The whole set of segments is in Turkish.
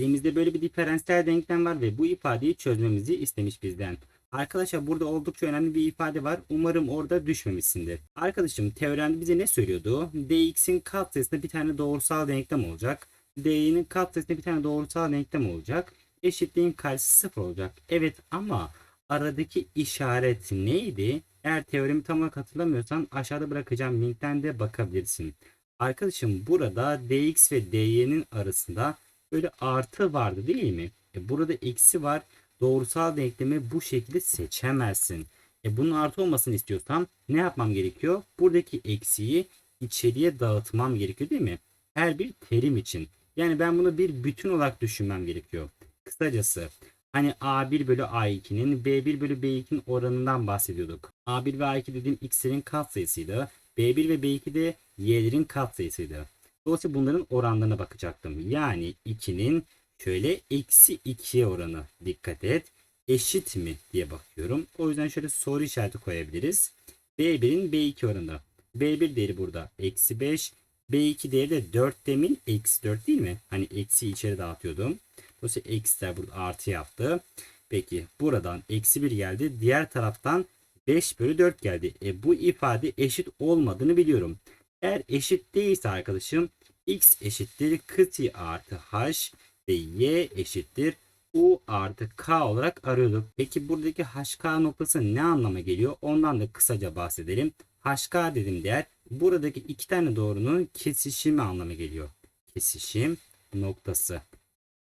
Elimizde böyle bir diferansiyel denklem var ve bu ifadeyi çözmemizi istemiş bizden. Arkadaşlar burada oldukça önemli bir ifade var. Umarım orada düşmemişsindir. Arkadaşım teoremde bize ne söylüyordu? dx'in katsayısında bir tane doğrusal denklem olacak. dy'nin katsayısında bir tane doğrusal denklem olacak. Eşitliğin karşısı sıfır olacak. Evet ama aradaki işaret neydi? Eğer teoremi tam olarak hatırlamıyorsan aşağıda bırakacağım linkten de bakabilirsin. Arkadaşım burada dx ve dy'nin arasında böyle artı vardı değil mi? E burada eksi var. Doğrusal denklemi bu şekilde seçemezsin. E bunun artı olmasını istiyorsam ne yapmam gerekiyor? Buradaki eksiği içeriye dağıtmam gerekiyor değil mi? Her bir terim için. Yani ben bunu bir bütün olarak düşünmem gerekiyor. Kısacası hani A1 bölü A2'nin B1 bölü B2'nin oranından bahsediyorduk. A1 ve A2 dediğim x'lerin katsayısıydı. B1 ve B2 de y'lerin katsayısıydı. Dolayısıyla bunların oranlarına bakacaktım. Yani 2'nin şöyle eksi 2'ye oranı dikkat et. Eşit mi diye bakıyorum. O yüzden şöyle soru işareti koyabiliriz. B1'in B2 oranı. B1 değeri burada eksi 5. B2 değeri de 4 demin eksi 4 değil mi? Hani eksi içeri dağıtıyordum. Dolayısıyla eksiler burada artı yaptı. Peki buradan eksi 1 geldi. Diğer taraftan 5 bölü 4 geldi. E, bu ifade eşit olmadığını biliyorum. Eğer eşit değilse arkadaşım x eşittir kti artı h ve y eşittir u artı k olarak arıyorduk. Peki buradaki hk noktası ne anlama geliyor? Ondan da kısaca bahsedelim. hk dedim değer buradaki iki tane doğrunun kesişimi anlamı geliyor. Kesişim noktası.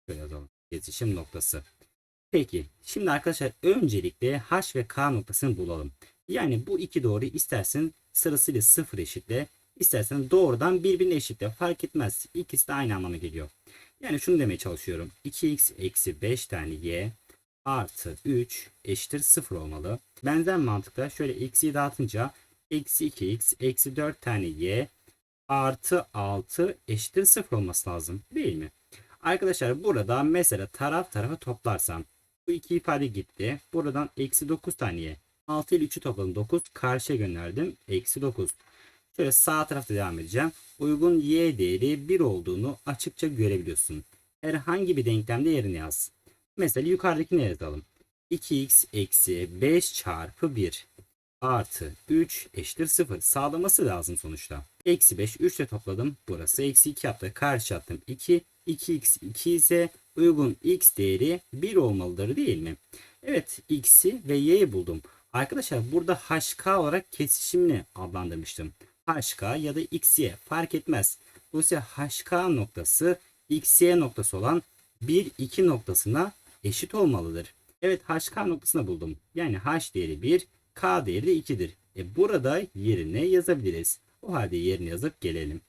Şöyle yazalım. Kesişim noktası. Peki şimdi arkadaşlar öncelikle h ve k noktasını bulalım. Yani bu iki doğruyu istersen sırasıyla sıfır eşitle istersen doğrudan birbirine eşitle fark etmez. İkisi de aynı anlama geliyor. Yani şunu demeye çalışıyorum. 2x eksi 5 tane y artı 3 eşittir 0 olmalı. Benzer mantıkla şöyle eksiyi dağıtınca eksi 2x eksi 4 tane y artı 6 eşittir 0 olması lazım. Değil mi? Arkadaşlar burada mesela taraf tarafa toplarsam bu iki ifade gitti. Buradan eksi 9 tane y. 6 ile 3'ü topladım 9. Karşıya gönderdim. Eksi 9. Şöyle sağ tarafta devam edeceğim. Uygun y değeri 1 olduğunu açıkça görebiliyorsun. Herhangi bir denklemde yerini yaz. Mesela yukarıdakini yazalım. 2x eksi 5 çarpı 1 artı 3 eşittir 0. Sağlaması lazım sonuçta. Eksi 5 3 ile topladım. Burası eksi 2 yaptı. Karşı attım 2. 2x 2 ise uygun x değeri 1 olmalıdır değil mi? Evet x'i ve y'yi buldum. Arkadaşlar burada hk olarak kesişimini adlandırmıştım. Hk ya da xy fark etmez. Dolayısıyla hk noktası xy noktası olan 1 2 noktasına eşit olmalıdır. Evet hk noktasını buldum. Yani h değeri 1, k değeri de 2'dir. E burada yerine yazabiliriz. O halde yerine yazıp gelelim.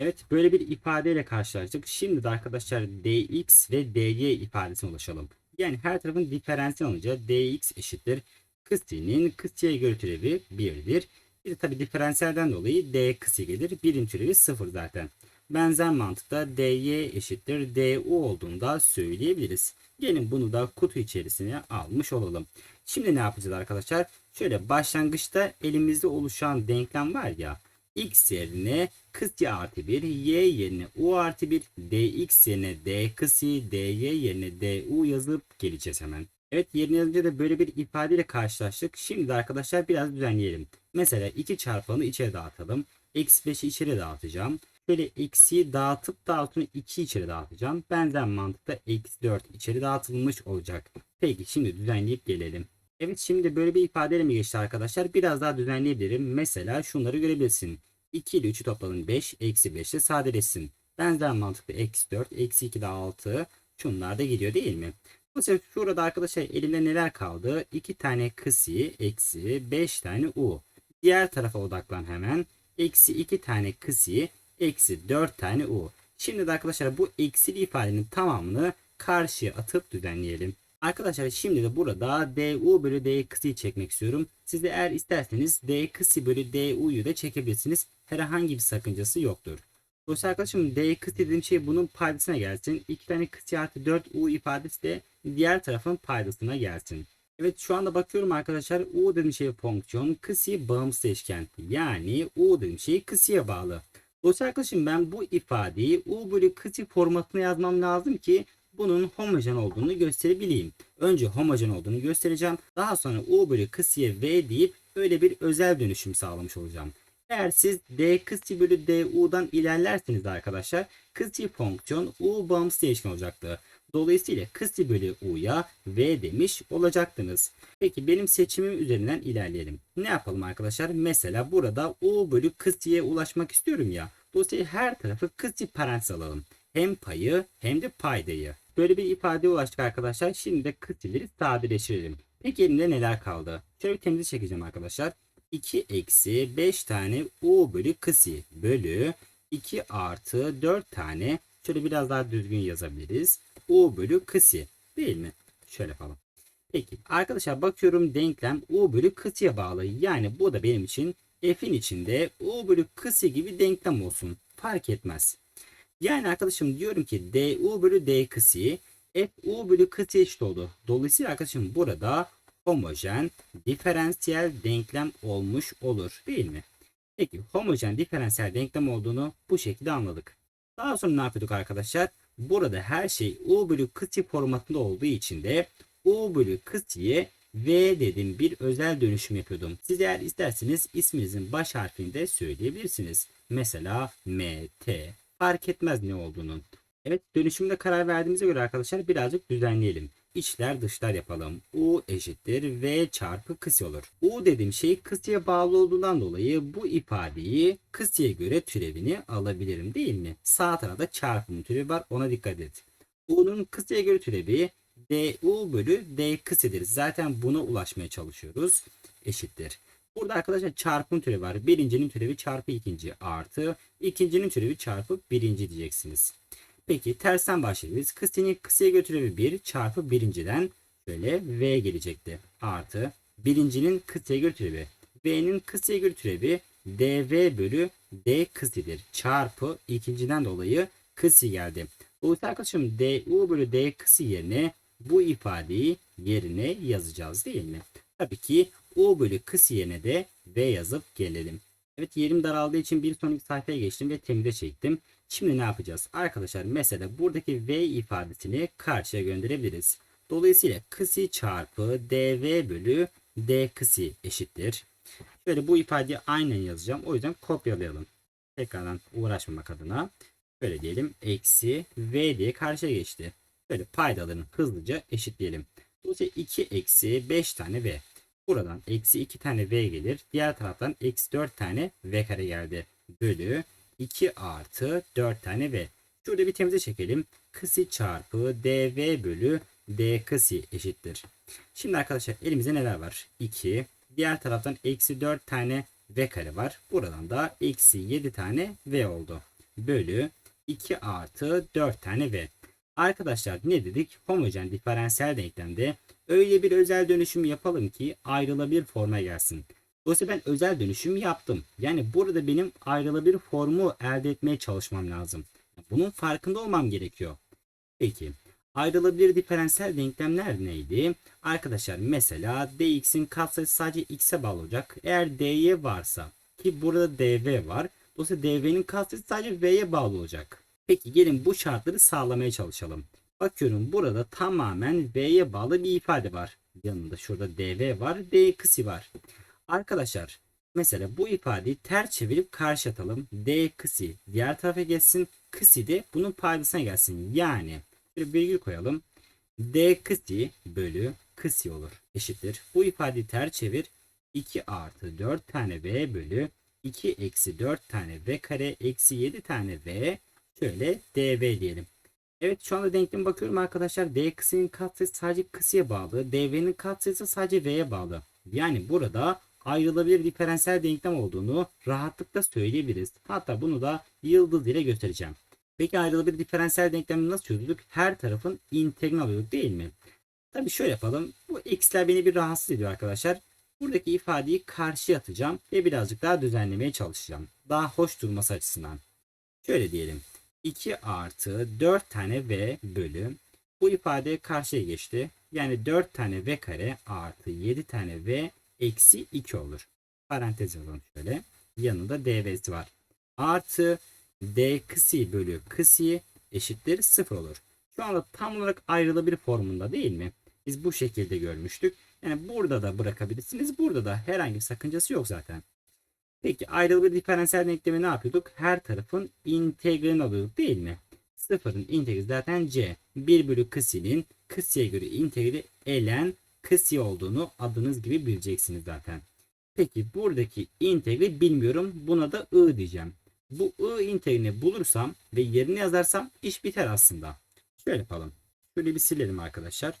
Evet böyle bir ifadeyle karşılaştık. Şimdi de arkadaşlar dx ve dy ifadesine ulaşalım. Yani her tarafın diferansiyel olunca dx eşittir. Kısinin kısıya göre türevi 1'dir. Bir de tabi diferansiyelden dolayı d kısı gelir. Birin türevi 0 zaten. Benzer mantıkta dy eşittir du olduğunu da söyleyebiliriz. Gelin bunu da kutu içerisine almış olalım. Şimdi ne yapacağız arkadaşlar? Şöyle başlangıçta elimizde oluşan denklem var ya x yerine kıs artı 1, y yerine u artı 1, dx yerine d kıs y, dy yerine du yazıp geleceğiz hemen. Evet yerine yazınca da böyle bir ifadeyle karşılaştık. Şimdi arkadaşlar biraz düzenleyelim. Mesela 2 çarpanı içeri dağıtalım. Eksi 5'i içeri dağıtacağım. Böyle eksiyi dağıtıp dağıtını 2 içeri dağıtacağım. Benzer mantıkta eksi 4 içeri dağıtılmış olacak. Peki şimdi düzenleyip gelelim. Evet şimdi böyle bir ifadeyle mi geçti arkadaşlar? Biraz daha düzenleyebilirim. Mesela şunları görebilirsin. 2 ile 3'ü topladın 5. Eksi 5 ile sadeleşsin. Benzer mantıklı eksi 4. Eksi 2 de 6. Şunlar da gidiyor değil mi? Mesela şurada arkadaşlar elimde neler kaldı? 2 tane kısi eksi 5 tane u. Diğer tarafa odaklan hemen. Eksi 2 tane kısi eksi 4 tane u. Şimdi de arkadaşlar bu eksili ifadenin tamamını karşıya atıp düzenleyelim. Arkadaşlar şimdi de burada du bölü d kısiyi çekmek istiyorum. Siz de eğer isterseniz d kısi bölü du'yu da çekebilirsiniz. Herhangi bir sakıncası yoktur. Dolayısıyla arkadaşım d kısi dediğim şey bunun paydasına gelsin. 2 tane kısi artı 4 u ifadesi de diğer tarafın paydasına gelsin. Evet şu anda bakıyorum arkadaşlar u dediğim şey fonksiyon kısi bağımsız eşken. Yani u dediğim şey kısıya bağlı. Dolayısıyla arkadaşım ben bu ifadeyi u bölü kısi formatına yazmam lazım ki bunun homojen olduğunu gösterebileyim. Önce homojen olduğunu göstereceğim. Daha sonra u bölü kısıya v deyip böyle bir özel dönüşüm sağlamış olacağım. Eğer siz d kısı bölü du'dan ilerlerseniz arkadaşlar kısı fonksiyon u bağımsız değişken olacaktı. Dolayısıyla kısı bölü u'ya v demiş olacaktınız. Peki benim seçimim üzerinden ilerleyelim. Ne yapalım arkadaşlar? Mesela burada u bölü kısıya ulaşmak istiyorum ya. Dolayısıyla her tarafı kısı parantez alalım. Hem payı hem de paydayı. Böyle bir ifadeye ulaştık arkadaşlar. Şimdi de kısıları sadeleştirelim. Peki elimde neler kaldı? Şöyle bir temizlik çekeceğim arkadaşlar. 2 eksi 5 tane u bölü kısı bölü 2 artı 4 tane şöyle biraz daha düzgün yazabiliriz. u bölü kısı değil mi? Şöyle yapalım. Peki arkadaşlar bakıyorum denklem u bölü kısıya bağlı. Yani bu da benim için f'in içinde u bölü kısı gibi denklem olsun. Fark etmez. Yani arkadaşım diyorum ki du bölü d kısı f u bölü kısı eşit oldu. Dolayısıyla arkadaşım burada homojen diferansiyel denklem olmuş olur değil mi? Peki homojen diferansiyel denklem olduğunu bu şekilde anladık. Daha sonra ne yapıyorduk arkadaşlar? Burada her şey u bölü kısı formatında olduğu için de u bölü kısıya v dedim bir özel dönüşüm yapıyordum. Siz eğer isterseniz isminizin baş harfini de söyleyebilirsiniz. Mesela m, t fark etmez ne olduğunun. Evet dönüşümde karar verdiğimize göre arkadaşlar birazcık düzenleyelim. İçler dışlar yapalım. U eşittir V çarpı kısı olur. U dediğim şey kısıya bağlı olduğundan dolayı bu ifadeyi kısıya göre türevini alabilirim değil mi? Sağ tarafta çarpım türevi var ona dikkat et. U'nun kısıya göre türevi du bölü d kısıdır. Zaten buna ulaşmaya çalışıyoruz. Eşittir. Burada arkadaşlar çarpım türevi var. Birincinin türevi çarpı ikinci artı ikincinin türevi çarpı birinci diyeceksiniz. Peki tersten başlayabiliriz. Kısının kısaya götürevi 1 çarpı birinciden şöyle v gelecekti. Artı birincinin kısaya götürevi. v'nin kısaya götürevi dv bölü d kısıdır. Çarpı ikinciden dolayı kısı geldi. Dolayısıyla arkadaşım du bölü d kısı yerine bu ifadeyi yerine yazacağız değil mi? Tabii ki u bölü kısı yerine de v yazıp gelelim. Evet yerim daraldığı için bir sonraki sayfaya geçtim ve temize çektim. Şimdi ne yapacağız? Arkadaşlar mesela buradaki v ifadesini karşıya gönderebiliriz. Dolayısıyla kısi çarpı dv bölü d kısi eşittir. Şöyle bu ifadeyi aynen yazacağım. O yüzden kopyalayalım. Tekrardan uğraşmamak adına. Böyle diyelim. Eksi v diye karşıya geçti. Böyle paydalarını hızlıca eşitleyelim. Dolayısıyla 2 eksi 5 tane v. Buradan eksi 2 tane v gelir. Diğer taraftan eksi 4 tane v kare geldi. Bölü 2 artı 4 tane v. Şurada bir temize çekelim. Kısi çarpı dv bölü d kısi eşittir. Şimdi arkadaşlar elimizde neler var? 2. Diğer taraftan eksi 4 tane v kare var. Buradan da eksi 7 tane v oldu. Bölü 2 artı 4 tane v. Arkadaşlar ne dedik? Homojen diferansiyel denklemde öyle bir özel dönüşüm yapalım ki ayrılabilir forma gelsin. Dolayısıyla ben özel dönüşüm yaptım. Yani burada benim ayrılabilir formu elde etmeye çalışmam lazım. Bunun farkında olmam gerekiyor. Peki ayrılabilir diferansiyel denklemler neydi? Arkadaşlar mesela dx'in katsayısı sadece x'e bağlı olacak. Eğer dy varsa ki burada dv var. Dolayısıyla dv'nin katsayısı sadece v'ye bağlı olacak. Peki gelin bu şartları sağlamaya çalışalım. Bakıyorum burada tamamen v'ye bağlı bir ifade var. Yanında şurada dv var, d kısı var. Arkadaşlar mesela bu ifadeyi ters çevirip karşı atalım. D kısı diğer tarafa geçsin. Kısı de bunun paydasına gelsin. Yani bir virgül koyalım. D kısı bölü kısı olur. Eşittir. Bu ifadeyi ters çevir. 2 artı 4 tane v bölü 2 eksi 4 tane v kare eksi 7 tane v şöyle dv diyelim. Evet şu anda denklem bakıyorum arkadaşlar. D kısının katsayısı sadece kısıya bağlı. dv'nin katsayısı sadece v'ye bağlı. Yani burada ayrılabilir diferansiyel denklem olduğunu rahatlıkla söyleyebiliriz. Hatta bunu da yıldız ile göstereceğim. Peki ayrılabilir diferansiyel denklemi nasıl çözdük? Her tarafın integral alıyorduk değil mi? Tabi şöyle yapalım. Bu x'ler beni bir rahatsız ediyor arkadaşlar. Buradaki ifadeyi karşıya atacağım ve birazcık daha düzenlemeye çalışacağım. Daha hoş durması açısından. Şöyle diyelim. 2 artı 4 tane v bölü bu ifade karşıya geçti. Yani 4 tane v kare artı 7 tane v eksi 2 olur. Parantez yazalım şöyle. Yanında dv'si var. Artı d kısi bölü kısi eşittir 0 olur. Şu anda tam olarak ayrılabilir formunda değil mi? Biz bu şekilde görmüştük. Yani burada da bırakabilirsiniz. Burada da herhangi bir sakıncası yok zaten. Peki ayrılabilir diferansiyel denklemi ne yapıyorduk? Her tarafın integralini alıyorduk değil mi? Sıfırın integrali zaten c. 1 bölü kısinin kısıya göre integrali ln kısi olduğunu adınız gibi bileceksiniz zaten. Peki buradaki integrali bilmiyorum. Buna da i diyeceğim. Bu i integralini bulursam ve yerine yazarsam iş biter aslında. Şöyle yapalım. Şöyle bir silelim arkadaşlar.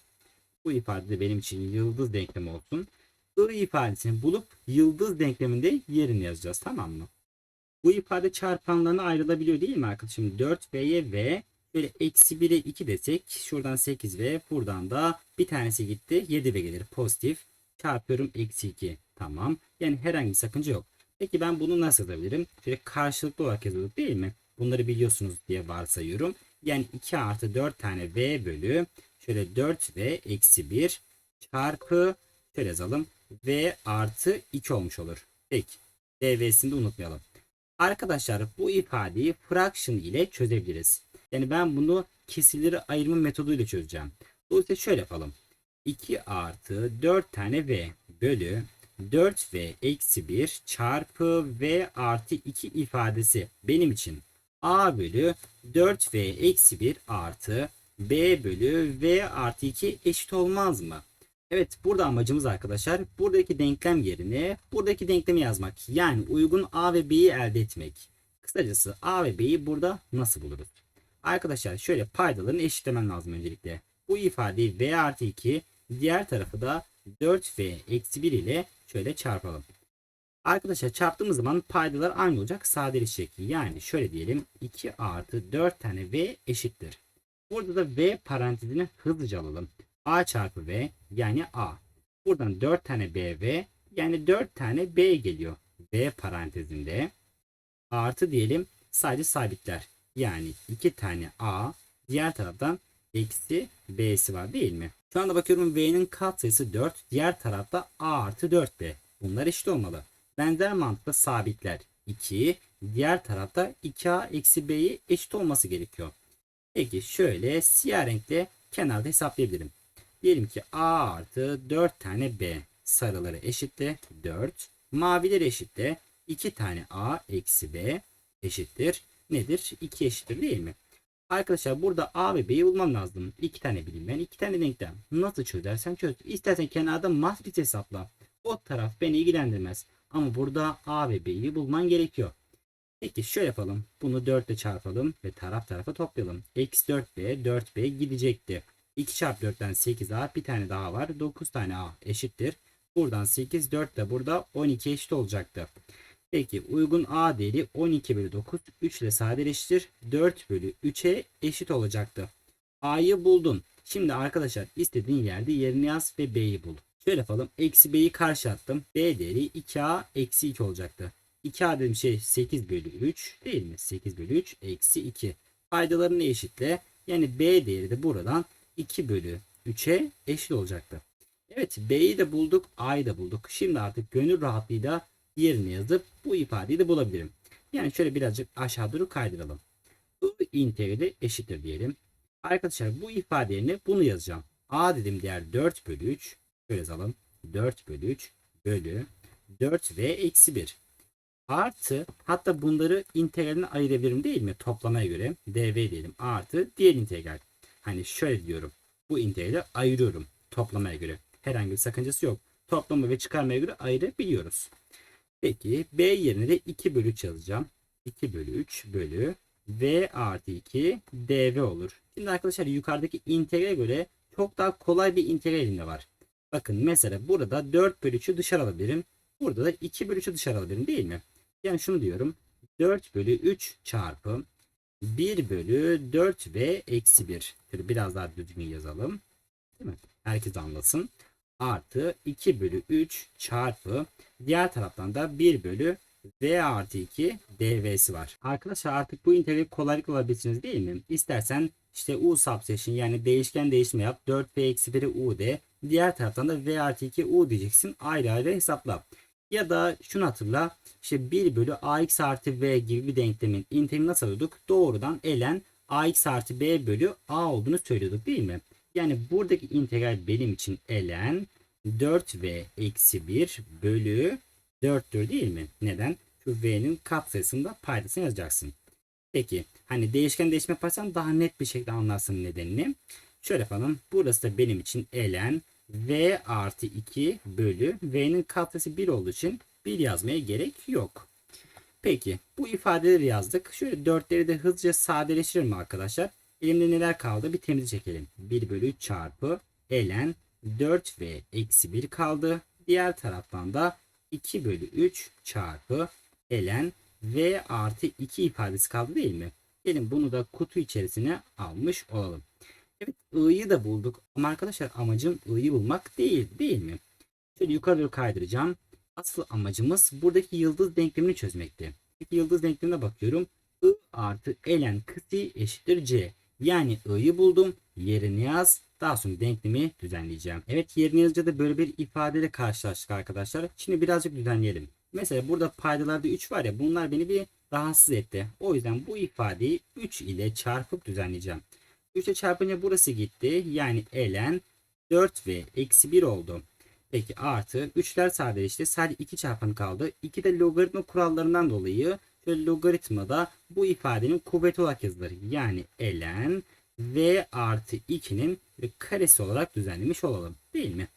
Bu ifade de benim için yıldız denklemi olsun. I ifadesini bulup yıldız denkleminde yerini yazacağız tamam mı? Bu ifade çarpanlarına ayrılabiliyor değil mi arkadaşım? 4V'ye V böyle eksi 1'e 2 desek şuradan 8V buradan da bir tanesi gitti 7V gelir pozitif çarpıyorum eksi 2 tamam yani herhangi bir sakınca yok. Peki ben bunu nasıl yazabilirim? Şöyle karşılıklı olarak yazıyorduk değil mi? Bunları biliyorsunuz diye varsayıyorum. Yani 2 artı 4 tane V bölü şöyle 4V eksi 1 çarpı şöyle yazalım V artı 2 olmuş olur. Peki DV'sini de unutmayalım. Arkadaşlar bu ifadeyi fraction ile çözebiliriz. Yani ben bunu kesirleri ayırma metoduyla çözeceğim. Dolayısıyla şöyle yapalım. 2 artı 4 tane V bölü 4V eksi 1 çarpı V artı 2 ifadesi benim için A bölü 4V eksi 1 artı B bölü V artı 2 eşit olmaz mı? Evet burada amacımız arkadaşlar buradaki denklem yerine buradaki denklemi yazmak. Yani uygun A ve B'yi elde etmek. Kısacası A ve B'yi burada nasıl buluruz? Arkadaşlar şöyle paydalarını eşitlemem lazım öncelikle. Bu ifadeyi V artı 2 diğer tarafı da 4V eksi 1 ile şöyle çarpalım. Arkadaşlar çarptığımız zaman paydalar aynı olacak sadeleşecek. Yani şöyle diyelim 2 artı 4 tane V eşittir. Burada da V parantezini hızlıca alalım. A çarpı V yani A. Buradan 4 tane BV yani 4 tane B geliyor. B parantezinde artı diyelim sadece sabitler. Yani 2 tane A diğer taraftan eksi B'si var değil mi? Şu anda bakıyorum V'nin katsayısı 4. Diğer tarafta A artı 4B. Bunlar eşit olmalı. Benzer mantıkla sabitler 2. Diğer tarafta 2A eksi B'yi eşit olması gerekiyor. Peki şöyle siyah renkle kenarda hesaplayabilirim. Diyelim ki A artı 4 tane B sarıları eşitle 4. Mavileri eşitle 2 tane A eksi B eşittir. Nedir? 2 eşittir değil mi? Arkadaşlar burada A ve B'yi bulmam lazım. 2 tane bilinmeyen 2 tane denklem. Nasıl çözersen çöz. İstersen kenarda matris hesapla. O taraf beni ilgilendirmez. Ama burada A ve B'yi bulman gerekiyor. Peki şöyle yapalım. Bunu 4 ile çarpalım ve taraf tarafa toplayalım. Eksi 4B 4B gidecekti. 2 çarpı 4'ten 8A bir tane daha var. 9 tane A eşittir. Buradan 8 4 de burada 12 eşit olacaktı. Peki uygun A değeri 12 bölü 9 3 ile sadeleştir. 4 bölü 3'e eşit olacaktı. A'yı buldun. Şimdi arkadaşlar istediğin yerde yerini yaz ve B'yi bul. Şöyle yapalım. Eksi B'yi karşı attım. B değeri 2A eksi 2 olacaktı. 2A dediğim şey 8 bölü 3 değil mi? 8 bölü 3 eksi 2. Faydalarını eşitle. Yani B değeri de buradan 2 bölü 3'e eşit olacaktı. Evet B'yi de bulduk. A'yı da bulduk. Şimdi artık gönül rahatlığıyla yerini yazıp bu ifadeyi de bulabilirim. Yani şöyle birazcık aşağı doğru kaydıralım. I integrali eşittir diyelim. Arkadaşlar bu ifade yerine bunu yazacağım. A dedim değer 4 bölü 3. Şöyle yazalım. 4 bölü 3 bölü 4 ve eksi 1. Artı hatta bunları integraline ayırabilirim değil mi? Toplamaya göre dv diyelim artı diğer integral. Hani şöyle diyorum. Bu integrali ayırıyorum toplamaya göre. Herhangi bir sakıncası yok. Toplama ve çıkarmaya göre ayırabiliyoruz. Peki B yerine de 2 bölü 3 yazacağım. 2 bölü 3 bölü V artı 2 dv olur. Şimdi arkadaşlar yukarıdaki integrale göre çok daha kolay bir integral elimde var. Bakın mesela burada 4 bölü 3'ü dışarı alabilirim. Burada da 2 bölü 3'ü dışarı alabilirim değil mi? Yani şunu diyorum. 4 bölü 3 çarpı 1 bölü 4 ve eksi 1. Şöyle biraz daha düzgün yazalım. Değil mi? Herkes anlasın. Artı 2 bölü 3 çarpı diğer taraftan da 1 bölü v artı 2 dv'si var. Arkadaşlar artık bu integrali kolaylıkla alabilirsiniz değil mi? İstersen işte u subsection yani değişken değişme yap. 4v eksi 1'i u de. Diğer taraftan da v artı 2 u diyeceksin. Ayrı ayrı hesapla. Ya da şunu hatırla. İşte 1 bölü ax artı v gibi bir denklemin integralini nasıl alıyorduk? Doğrudan elen ax artı b bölü a olduğunu söylüyorduk değil mi? Yani buradaki integral benim için ln 4v eksi 1 bölü 4'tür değil mi? Neden? Şu v'nin katsayısında paydasını yazacaksın. Peki hani değişken değişme yaparsan daha net bir şekilde anlarsın nedenini. Şöyle yapalım. Burası da benim için ln v artı 2 bölü v'nin katsayısı 1 olduğu için 1 yazmaya gerek yok. Peki bu ifadeleri yazdık. Şöyle dörtleri de hızlıca sadeleştirelim arkadaşlar. Elimde neler kaldı bir temizi çekelim. 1 bölü 3 çarpı ln 4v eksi 1 kaldı. Diğer taraftan da 2 bölü 3 çarpı ln v artı 2 ifadesi kaldı değil mi? Gelin bunu da kutu içerisine almış olalım. Evet i'yi da bulduk ama arkadaşlar amacım i'yi bulmak değil değil mi? Şöyle yukarı doğru kaydıracağım. Asıl amacımız buradaki yıldız denklemini çözmekti. Peki yıldız denklemine bakıyorum. I artı ln kısi eşittir c. Yani i'yi buldum. Yerini yaz. Daha sonra denklemi düzenleyeceğim. Evet yerini yazınca da böyle bir ifadeyle karşılaştık arkadaşlar. Şimdi birazcık düzenleyelim. Mesela burada paydalarda 3 var ya bunlar beni bir rahatsız etti. O yüzden bu ifadeyi 3 ile çarpıp düzenleyeceğim. 3 ile çarpınca burası gitti. Yani ln 4v eksi 1 oldu. Peki artı 3'ler sadeleşti. Sadece 2 çarpanı kaldı. 2 de logaritma kurallarından dolayı logaritmada bu ifadenin kuvveti olarak yazılır. Yani ln v artı 2'nin karesi olarak düzenlemiş olalım. Değil mi?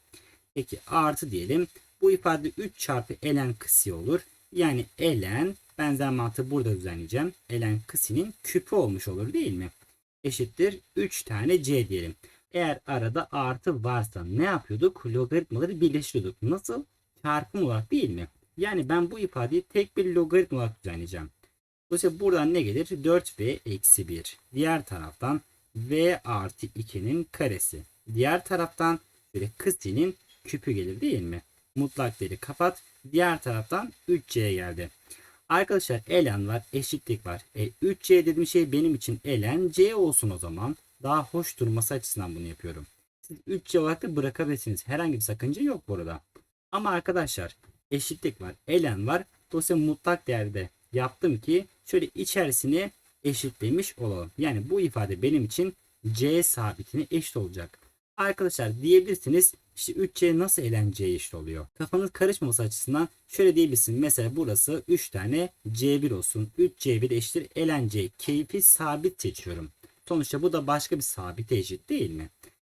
Peki artı diyelim. Bu ifade 3 çarpı ln kısi olur. Yani ln benzer mantığı burada düzenleyeceğim. ln kısinin küpü olmuş olur değil mi? Eşittir 3 tane c diyelim. Eğer arada artı varsa ne yapıyorduk? Logaritmaları birleştiriyorduk. Nasıl? Çarpım olarak değil mi? Yani ben bu ifadeyi tek bir logaritma olarak düzenleyeceğim. Dolayısıyla buradan ne gelir? 4v eksi 1. Diğer taraftan v artı 2'nin karesi. Diğer taraftan şöyle kısinin küpü gelir değil mi? Mutlak değeri kapat. Diğer taraftan 3c geldi. Arkadaşlar ln var, eşitlik var. E, 3c dediğim şey benim için ln c olsun o zaman. Daha hoş durması açısından bunu yapıyorum. Siz 3c olarak da bırakabilirsiniz. Herhangi bir sakınca yok burada. Ama arkadaşlar eşitlik var, ln var. Dolayısıyla mutlak değerde yaptım ki şöyle içerisini eşitlemiş olalım. Yani bu ifade benim için c sabitine eşit olacak. Arkadaşlar diyebilirsiniz işte 3c nasıl ln c eşit oluyor? Kafanız karışmaması açısından şöyle diyebilirsiniz. Mesela burası 3 tane c1 olsun. 3c1 eşittir ln c. Keyfi sabit seçiyorum. Sonuçta bu da başka bir sabit eşit değil mi?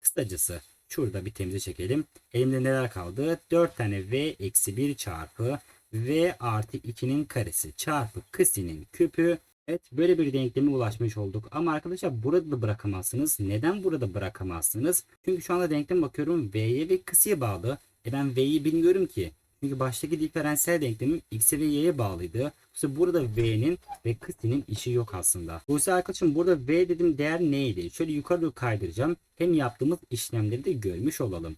Kısacası şurada bir temize çekelim. Elimde neler kaldı? 4 tane v eksi 1 çarpı v artı 2'nin karesi çarpı kısinin küpü. Evet böyle bir denkleme ulaşmış olduk. Ama arkadaşlar burada da bırakamazsınız. Neden burada bırakamazsınız? Çünkü şu anda denklem bakıyorum v'ye ve kısıya bağlı. E ben v'yi bilmiyorum ki. Çünkü baştaki diferansiyel denklemim x'e ve y'ye bağlıydı. İşte burada v'nin ve kısinin işi yok aslında. Dolayısıyla arkadaşım burada v dedim değer neydi? Şöyle yukarı kaydıracağım. Hem yaptığımız işlemleri de görmüş olalım.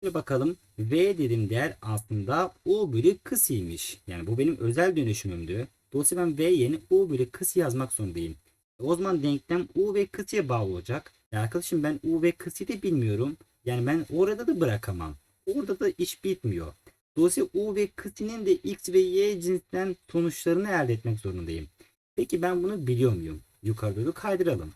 Şimdi bakalım v dedim değer aslında u bölü kısıymış. Yani bu benim özel dönüşümümdü. Dolayısıyla ben v yerine u bölü kısı yazmak zorundayım. O zaman denklem u ve kısıya bağlı olacak. Ya arkadaşım ben u ve kısıyı da bilmiyorum. Yani ben orada da bırakamam. Orada da iş bitmiyor. Dolayısıyla u ve kısinin de x ve y cinsinden sonuçlarını elde etmek zorundayım. Peki ben bunu biliyor muyum? Yukarı doğru kaydıralım.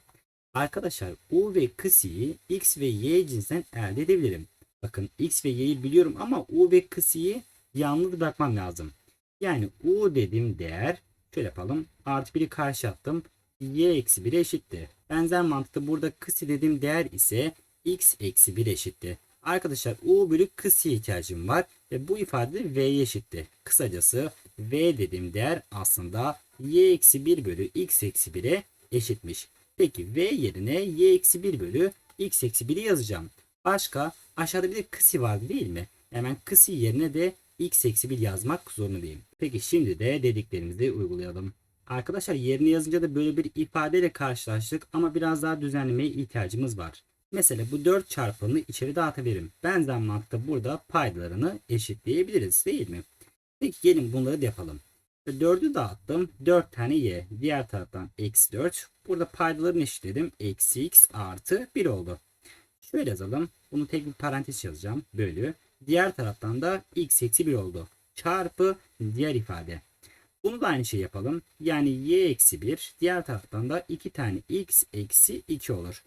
Arkadaşlar u ve kısıyı x ve y cinsinden elde edebilirim. Bakın x ve y'yi biliyorum ama u ve kısıyı yalnız bırakmam lazım. Yani u dediğim değer şöyle yapalım. Artı 1'i karşı attım. y eksi 1 eşittir. Benzer mantıkta burada kısı dediğim değer ise x eksi 1 eşittir. Arkadaşlar u bölü kısıya ihtiyacım var. Ve bu ifade v'ye eşittir. Kısacası v dediğim değer aslında y eksi 1 bölü x eksi 1'e eşitmiş. Peki v yerine y eksi 1 bölü x eksi 1'i yazacağım. Başka aşağıda bir de kısi vardı değil mi? Hemen kısi yerine de x eksi 1 yazmak zorundayım. Peki şimdi de dediklerimizi uygulayalım. Arkadaşlar yerini yazınca da böyle bir ifadeyle karşılaştık ama biraz daha düzenlemeye ihtiyacımız var. Mesela bu 4 çarpanını içeri dağıtabilirim. Benzer mantıkta burada paydalarını eşitleyebiliriz değil mi? Peki gelin bunları yapalım. 4'ü dağıttım. 4 tane y. Diğer taraftan eksi 4. Burada paydalarını eşitledim. Eksi x artı 1 oldu. Şöyle yazalım. Bunu tek bir parantez yazacağım. Bölü. Diğer taraftan da x eksi 1 oldu. Çarpı diğer ifade. Bunu da aynı şey yapalım. Yani y eksi 1 diğer taraftan da 2 tane x eksi 2 olur.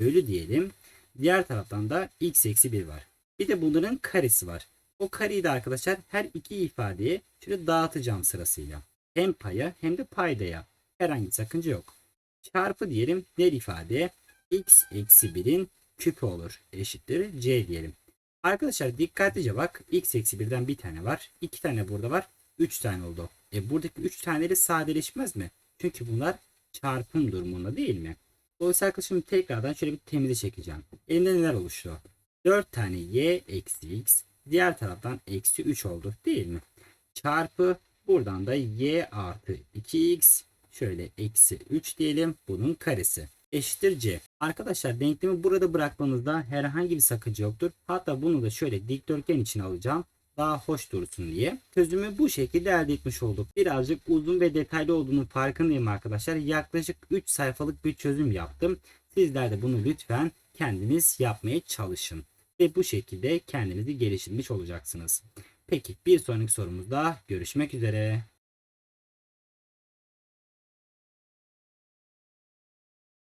Bölü diyelim. Diğer taraftan da x eksi 1 var. Bir de bunların karesi var. O kareyi de arkadaşlar her iki ifadeye şöyle dağıtacağım sırasıyla. Hem paya hem de paydaya. Herhangi bir sakınca yok. Çarpı diyelim diğer ifade x eksi 1'in küpü olur. Eşittir c diyelim. Arkadaşlar dikkatlice bak. x eksi 1'den bir tane var. 2 tane burada var. 3 tane oldu. E buradaki 3 taneleri sadeleşmez mi? Çünkü bunlar çarpım durumunda değil mi? Dolayısıyla arkadaşım tekrardan şöyle bir temize çekeceğim. Elimde neler oluştu? 4 tane y eksi x. Diğer taraftan eksi 3 oldu değil mi? Çarpı buradan da y artı 2x. Şöyle eksi 3 diyelim. Bunun karesi eşittir c. Arkadaşlar denklemi burada bırakmanızda herhangi bir sakınca yoktur. Hatta bunu da şöyle dikdörtgen için alacağım. Daha hoş dursun diye. Çözümü bu şekilde elde etmiş olduk. Birazcık uzun ve detaylı olduğunu farkındayım arkadaşlar. Yaklaşık 3 sayfalık bir çözüm yaptım. Sizler de bunu lütfen kendiniz yapmaya çalışın. Ve bu şekilde kendinizi geliştirmiş olacaksınız. Peki bir sonraki sorumuzda görüşmek üzere.